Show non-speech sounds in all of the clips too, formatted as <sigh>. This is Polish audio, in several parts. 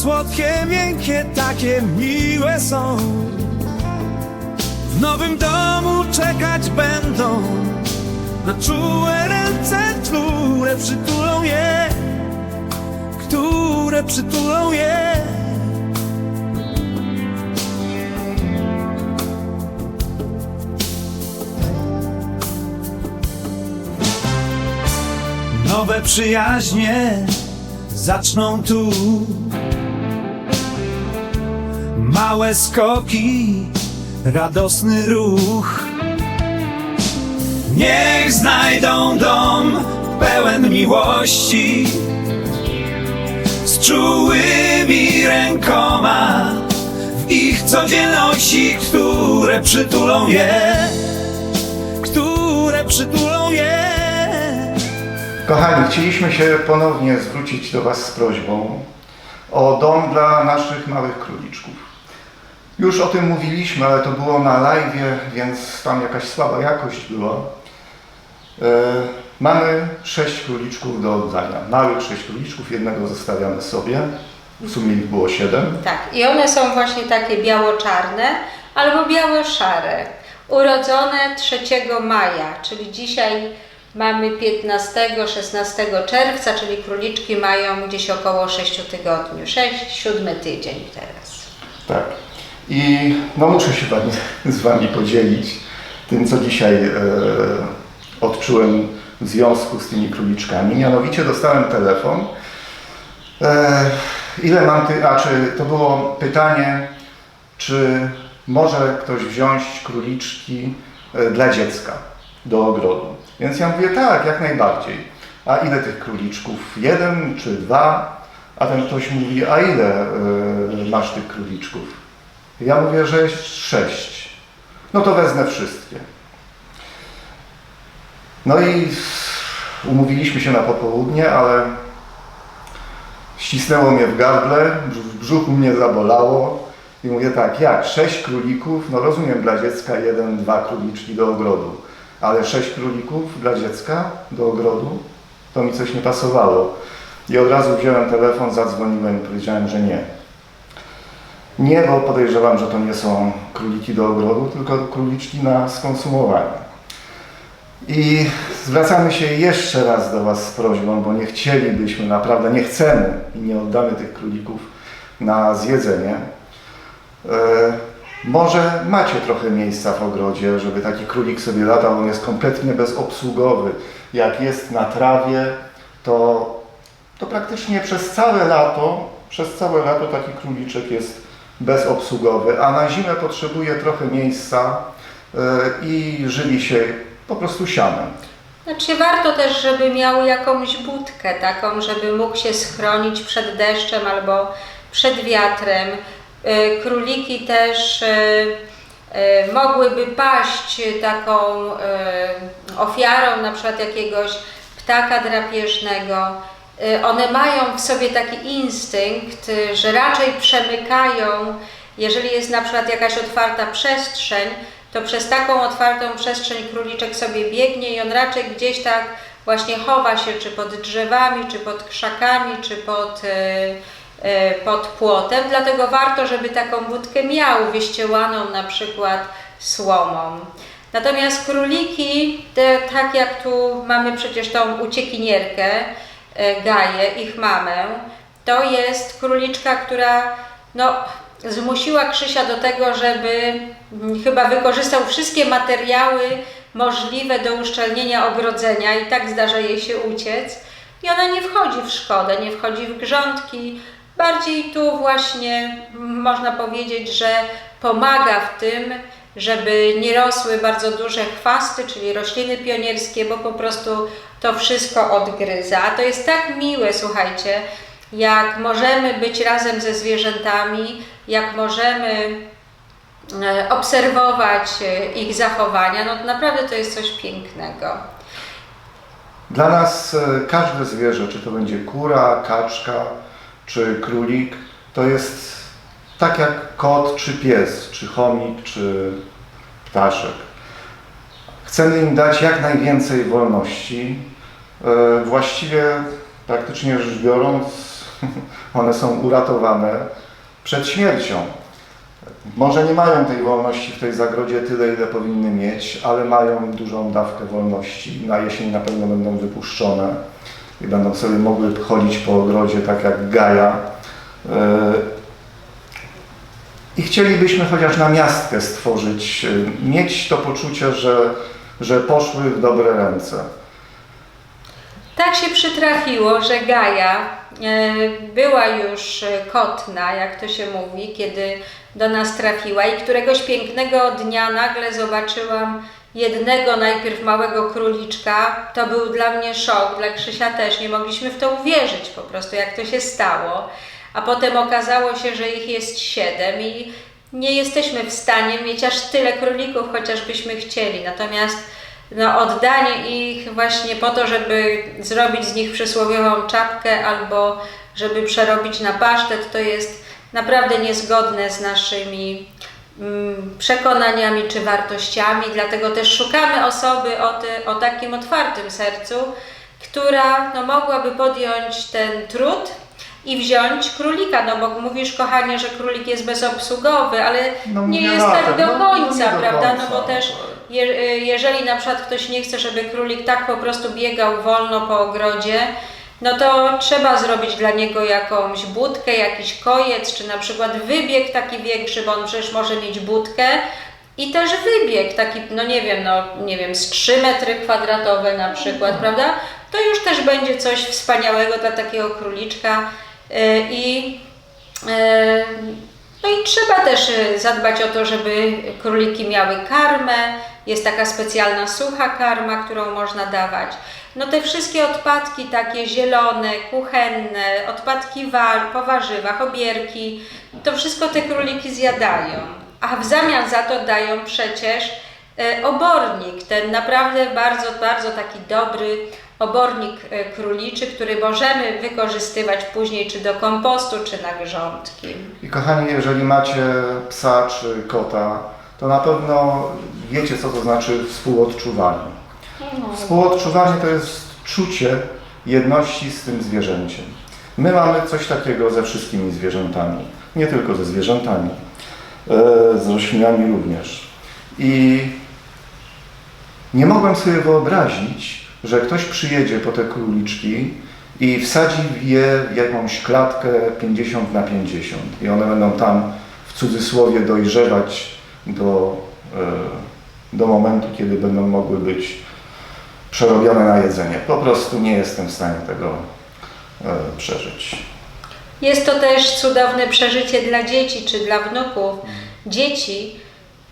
Słodkie, miękkie, takie miłe są. W nowym domu czekać będą. Na czułe ręce, które przytulą je Które przytulą je. Nowe przyjaźnie zaczną tu Małe skoki, radosny ruch Niech znajdą dom pełen miłości Z czułymi rękoma W ich codzienności, które przytulą je Które przytulą je Kochani, chcieliśmy się ponownie zwrócić do Was z prośbą o dom dla naszych małych króliczków. Już o tym mówiliśmy, ale to było na live, więc tam jakaś słaba jakość była. E, mamy sześć króliczków do oddania. Małych sześć króliczków, jednego zostawiamy sobie. W sumie ich było siedem. Tak, i one są właśnie takie biało-czarne albo biało-szare. Urodzone 3 maja, czyli dzisiaj mamy 15-16 czerwca, czyli króliczki mają gdzieś około 6 tygodni. 6-7 tydzień teraz. Tak. I no muszę się wami, z Wami podzielić tym, co dzisiaj e, odczułem w związku z tymi króliczkami. Mianowicie dostałem telefon. E, ile mam ty, a czy to było pytanie, czy może ktoś wziąć króliczki e, dla dziecka do ogrodu? Więc ja mówię tak, jak najbardziej. A ile tych króliczków? Jeden czy dwa? A ten ktoś mówi, a ile e, masz tych króliczków? Ja mówię, że jest sześć. No to wezmę wszystkie. No i umówiliśmy się na popołudnie, ale ścisnęło mnie w gardle, w brzuchu mnie zabolało i mówię tak, jak sześć królików, no rozumiem dla dziecka jeden, dwa króliczki do ogrodu, ale sześć królików dla dziecka do ogrodu, to mi coś nie pasowało. I od razu wziąłem telefon, zadzwoniłem i powiedziałem, że nie. Nie, bo podejrzewam, że to nie są króliki do ogrodu, tylko króliczki na skonsumowanie. I zwracamy się jeszcze raz do Was z prośbą, bo nie chcielibyśmy, naprawdę nie chcemy i nie oddamy tych królików na zjedzenie. E, może macie trochę miejsca w ogrodzie, żeby taki królik sobie latał, on jest kompletnie bezobsługowy. Jak jest na trawie, to, to praktycznie przez całe lato, przez całe lato taki króliczek jest bezobsługowy, a na zimę potrzebuje trochę miejsca e, i żywi się po prostu sianem. Znaczy warto też, żeby miał jakąś budkę taką, żeby mógł się schronić przed deszczem albo przed wiatrem. Y, Króliki też y, mogłyby paść taką ofiarą na przykład jakiegoś ptaka drapieżnego. Y, One mają w sobie taki instynkt, y, że raczej przemykają, jeżeli jest na przykład jakaś otwarta przestrzeń, to przez taką otwartą przestrzeń króliczek sobie biegnie i on raczej gdzieś tak właśnie chowa się, czy pod drzewami, czy pod krzakami, czy pod, e, pod płotem. Dlatego warto, żeby taką budkę miał wyściełaną na przykład słomą. Natomiast króliki, te, tak jak tu mamy przecież tą uciekinierkę, Gaję, ich mamę, to jest króliczka, która no, zmusiła Krzysia do tego, żeby mm, chyba wykorzystał wszystkie materiały możliwe do uszczelnienia ogrodzenia i tak zdarza jej się uciec. I ona nie wchodzi w szkodę, nie wchodzi w grządki. Bardziej tu właśnie mm, można powiedzieć, że pomaga w tym, żeby nie rosły bardzo duże chwasty, czyli rośliny pionierskie, bo po prostu to wszystko odgryza. A to jest tak miłe, słuchajcie, jak możemy być razem ze zwierzętami, jak możemy e, obserwować e, ich zachowania, no naprawdę to jest coś pięknego. Dla nas e, każde zwierzę, czy to będzie kura, kaczka, czy królik, to jest tak jak kot, czy pies, czy chomik, czy ptaszek. Chcemy im dać jak najwięcej wolności. E, Właściwie, praktycznie rzecz biorąc, <laughs> One są uratowane przed śmiercią. Może nie mają tej wolności w tej zagrodzie tyle, ile powinny mieć, ale mają dużą dawkę wolności. Na jesień na pewno będą wypuszczone i będą sobie mogły chodzić po ogrodzie tak jak Gaja. Yy, I chcielibyśmy chociaż na miastkę stworzyć, yy, mieć to poczucie, że, że poszły w dobre ręce. Tak się przytrafiło, że Gaja e, była już e, kotna, jak to się mówi, kiedy do nas trafiła i któregoś pięknego dnia nagle zobaczyłam jednego najpierw małego króliczka. To był dla mnie szok, dla Krzysia też. Nie mogliśmy w to uwierzyć po prostu, jak to się stało. A potem okazało się, że ich jest siedem i nie jesteśmy w stanie mieć aż tyle królików, chociażbyśmy chcieli. Natomiast no, oddanie ich właśnie po to, żeby zrobić z nich przysłowiową czapkę albo żeby przerobić na pasztet, to jest naprawdę niezgodne z naszymi mm, przekonaniami czy wartościami. Dlatego też szukamy osoby o, ty, o takim otwartym sercu, która no, mogłaby podjąć ten trud i wziąć królika, no bo mówisz kochanie, że królik jest bezobsługowy, ale No, nie nie jest latem, tak do no, no, końca, nie do prawda? końca. No bo też je, jeżeli na przykład ktoś nie chce, żeby królik tak po prostu biegał wolno po ogrodzie, no to trzeba zrobić dla niego jakąś budkę, jakiś kojec, czy na przykład wybieg taki większy, bo on przecież może mieć budkę i też wybieg taki, no nie wiem, no nie wiem, z 3 metry kwadratowe na przykład, prawda? To już też będzie coś wspaniałego dla takiego króliczka i yy, no i trzeba też y, zadbać o to, żeby króliki miały karmę. Jest taka specjalna sucha karma, którą można dawać. No te wszystkie odpadki takie zielone, kuchenne, odpadki war, po warzywach, obierki, to wszystko te króliki zjadają. A w zamian za to dają przecież e, obornik, ten naprawdę bardzo, bardzo taki dobry obornik e, króliczy, który możemy wykorzystywać później czy do kompostu, czy na grządki. I kochani, jeżeli macie psa czy kota, to na pewno wiecie, co to znaczy współodczuwanie. Współodczuwanie to jest czucie jedności z tym zwierzęciem. My mamy coś takiego ze wszystkimi zwierzętami, nie tylko ze zwierzętami, e, z roślinami również. I nie mogłem sobie wyobrazić, że ktoś przyjedzie po te króliczki i wsadzi je w jakąś klatkę 50 na 50 i one będą tam w cudzysłowie dojrzewać do, e, do momentu, kiedy będą mogły być przerobione na jedzenie. Po prostu nie jestem w stanie tego e, przeżyć. Jest to też cudowne przeżycie dla dzieci czy dla wnuków. Dzieci,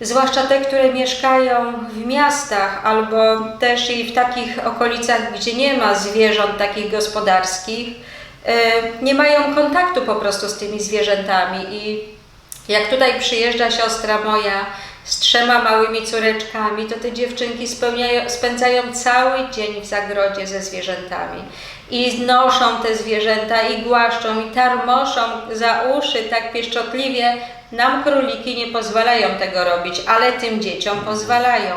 zwłaszcza te, które mieszkają w miastach albo też i w takich okolicach, gdzie nie ma zwierząt takich gospodarskich, e, nie mają kontaktu po prostu z tymi zwierzętami i jak tutaj przyjeżdża siostra moja z trzema małymi córeczkami, to te dziewczynki spędzają cały dzień w zagrodzie ze zwierzętami. I noszą te zwierzęta, i głaszczą, i tarmoszą za uszy tak pieszczotliwie. Nam króliki nie pozwalają tego robić, ale tym dzieciom pozwalają.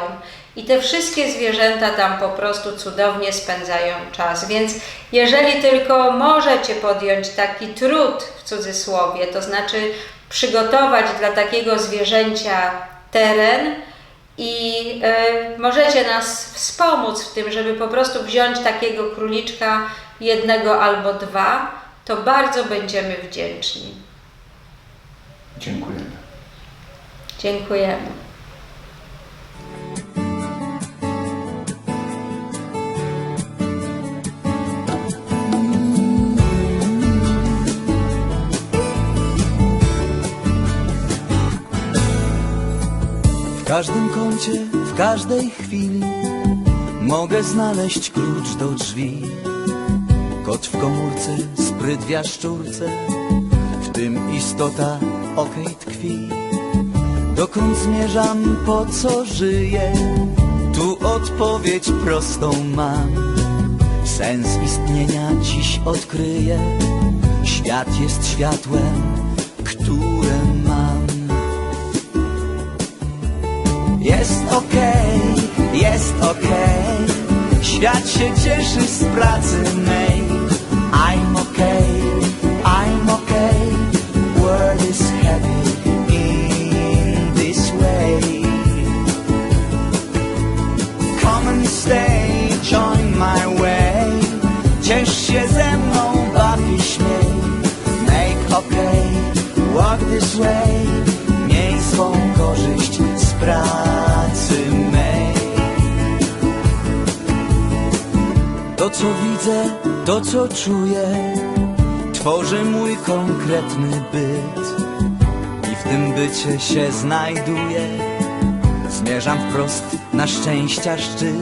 I te wszystkie zwierzęta tam po prostu cudownie spędzają czas. Więc jeżeli tylko możecie podjąć taki trud w cudzysłowie, to znaczy przygotować dla takiego zwierzęcia teren i e, możecie nas wspomóc w tym, żeby po prostu wziąć takiego króliczka jednego albo dwa, to bardzo będziemy wdzięczni. Dziękujemy. Dziękujemy. W każdym kącie, w każdej chwili Mogę znaleźć klucz do drzwi Kot w komórce, spryt w jaszczurce W tym istota okej tkwi. Dokąd zmierzam, po co żyję? Tu odpowiedź prostą mam. Sens istnienia dziś odkryję. Świat jest światłem, które mam. Jest okej, jest okej. Świat się cieszy z pracy mej way. Miej swą korzyść z pracy mej. To co widzę, to co czuję, tworzy mój konkretny byt. I w tym bycie się znajduję. Zmierzam wprost na szczęścia szczyt.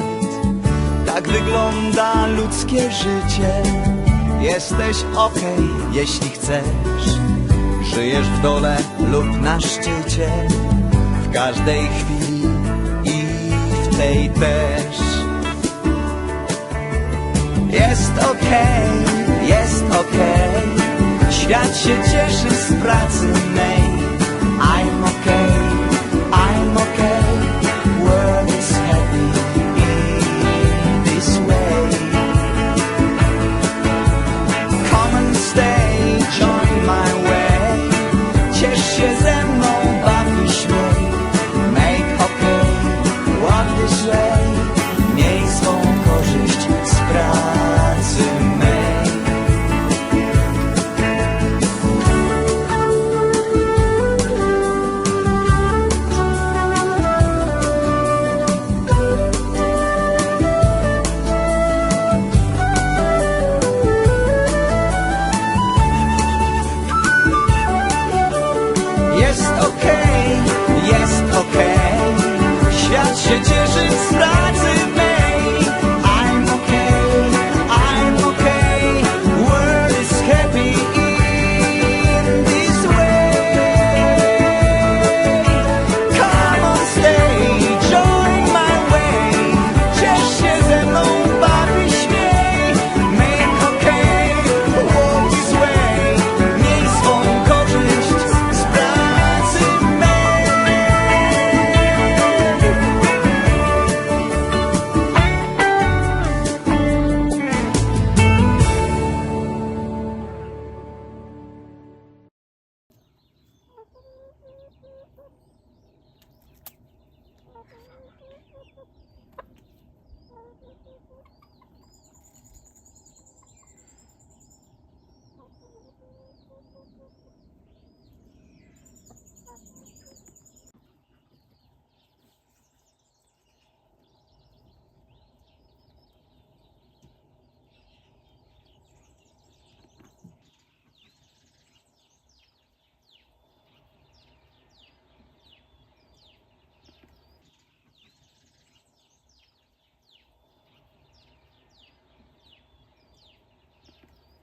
Tak wygląda ludzkie życie. Jesteś okej, jeśli chcesz. Żyjesz w dole lub na szczycie. W każdej chwili i w tej też. Jest okej, jest okej. Świat się cieszy z pracy mej.